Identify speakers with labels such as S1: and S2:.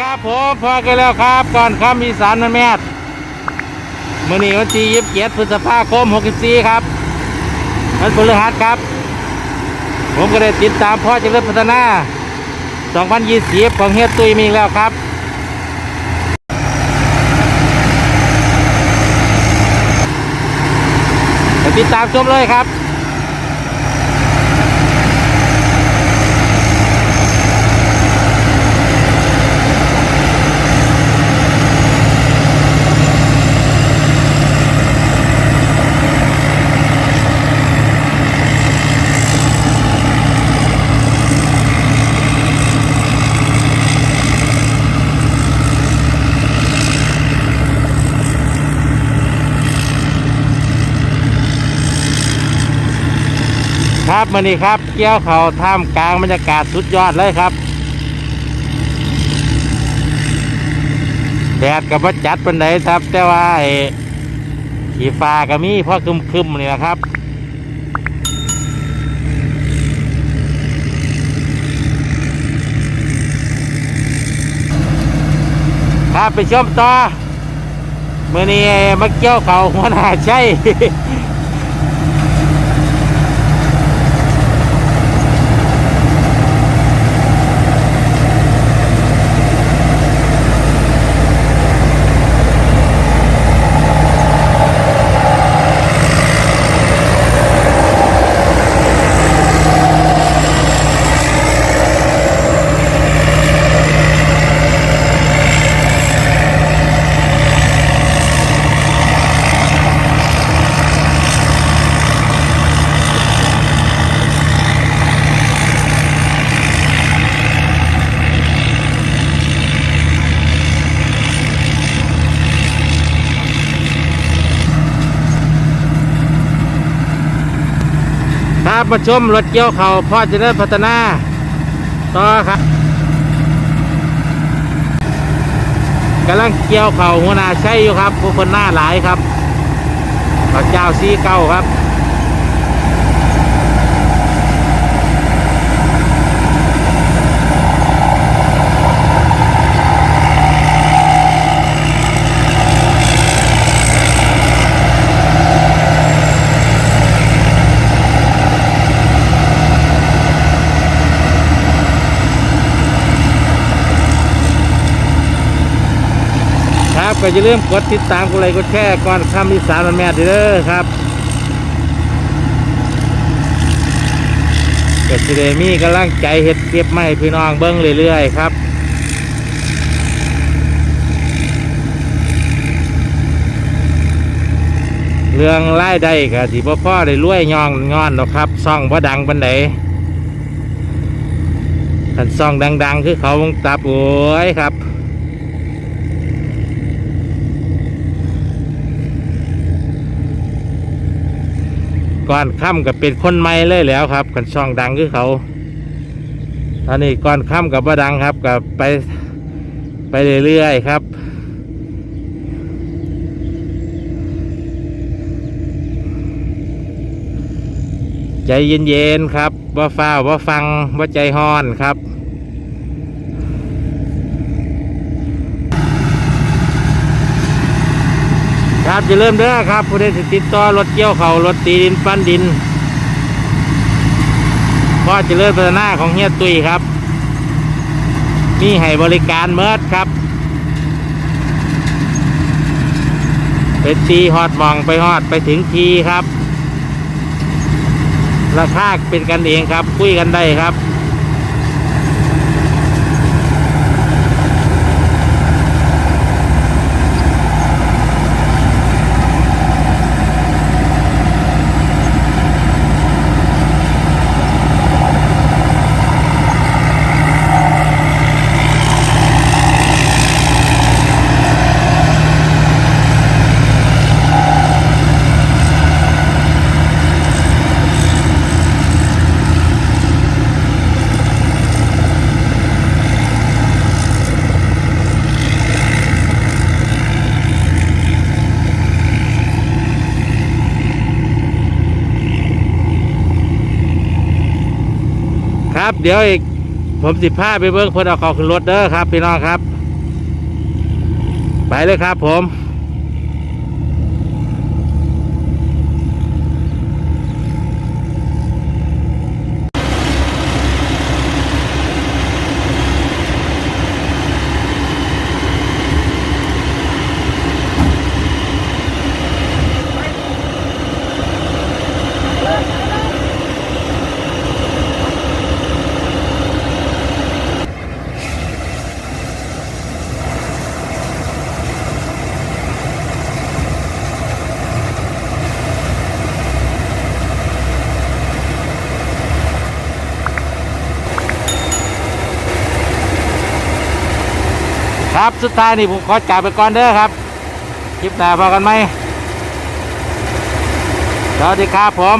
S1: ครับผมพอกันแล้วครับ ก่อนคำอีสานมันแมดมื่อนี้วันที่ยี่สิบเจ็ดพฤษภาคมหกสิบสี่ครับมันพฤหัสครับ ผมก็ได้ติดตามพ่อเจริญพัฒนา2020ของเฮียตุยมีแล้วครับติดตามชมเลยครับ ครับมื่อนี้ครับ เกี่ยวเขาท่ามกลางบรรยากาศสุดยอดเลยครับ แดดกับว่าจัดเป็นไหนครับ แต่ว่าไอ้ขีฟ้าก็มีเพราะคึมๆนี่แหละครับครับไปชมต่อเมื่อนี้มาเกี่ยวเขาหัวหน้าใช่ มาชมรถเกี่ยวเขาพ่อเจะได้พัฒนาต่อครับกำลังเกี่ยวเขาหัวหน้าใช่อยู่ครับผู้คนหน้าหลายครับพระเจ้าซีเก้าครับ ก็อย่าลืมกดติดตามกดไลค์กดแชร์ก่อนคำอีสานมันแม่เด้อครับเก็สิเดมีกำลังใจเฮ็ดเก็บไม่พี่น้องเบิ้งเรื่อยๆครับเรื่องรายได้ก็สิบ่พ่อได้รวยยองงอนหรอกครับซ่องบ่ดังบันไดคันซ่องดัง ๆ คือเขาวงตับโอ้ยครับ ก่อนค่ำกับเป็นคนใหม่เลยแล้วครับกันช่องดังคือเขาตอนนี้ก่อนค่ำกับว่าดังครับกับไปไปเรื่อยๆครับใจเย็นๆครับว่าฟ้าวว่าฟังว่าใจฮ้อนครับ ครับจะเริ่มเด้อครับผู้ใดสิติดต่อรถเกี่ยวเขารถตีดินปั้นดินก็จะเริ่มพัฒนาของเฮียตุยครับมีให้บริการเมิดครับเป็นตีฮอดหมองไปฮอดไปถึงทีครับ ราคาเป็นกันเองครับ คุยกันได้ครับับเดี๋ยวอีกผมสิบห้าไปเบิ้งเพื่อนเอาของขึ้นรถเด้อครับ พี่น้องครับ ไปเลยครับผม ครับสุดท้ายนี่ผมขอจากไปก่อนเด้อครับคลิปหน้าพอกันไหมสวัสดีครับผม